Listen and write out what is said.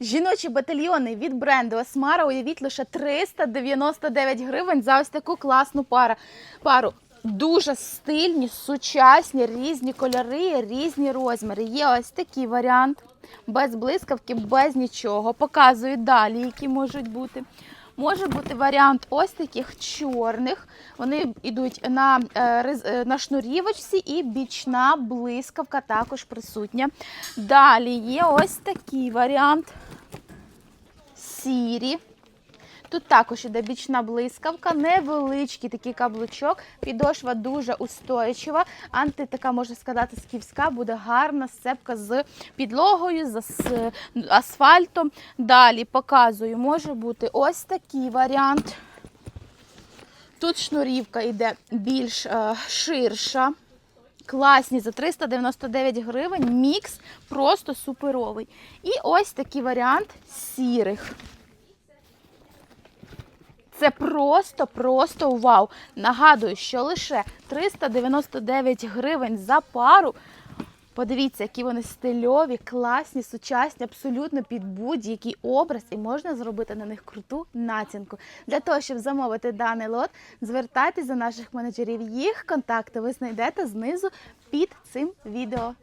Жіночі батальйони від бренду Осмара уявіть лише 399 гривень за ось таку класну пару. Дуже стильні, сучасні, різні кольори, різні розміри. Є ось такий варіант, без блискавки, без нічого. Показую далі, які можуть бути. Може бути варіант ось таких чорних. Вони йдуть на, е, е, на шнурівочці і бічна блискавка також присутня. Далі є ось такий варіант. Сірі. Тут також іде бічна блискавка, невеличкий такий каблучок, підошва дуже устойчива, анти, така можна сказати, скіфська, буде гарна сцепка з підлогою, з асфальтом. Далі показую, може бути ось такий варіант. Тут шнурівка йде більш е, ширша. Класні за 399 гривень. Мікс просто суперовий. І ось такий варіант сірих. Це просто, просто вау. Нагадую, що лише 399 гривень за пару. Подивіться, які вони стильові, класні, сучасні, абсолютно під будь-який образ, і можна зробити на них круту націнку. Для того, щоб замовити даний лот, звертайтеся до наших менеджерів. Їх контакти ви знайдете знизу під цим відео.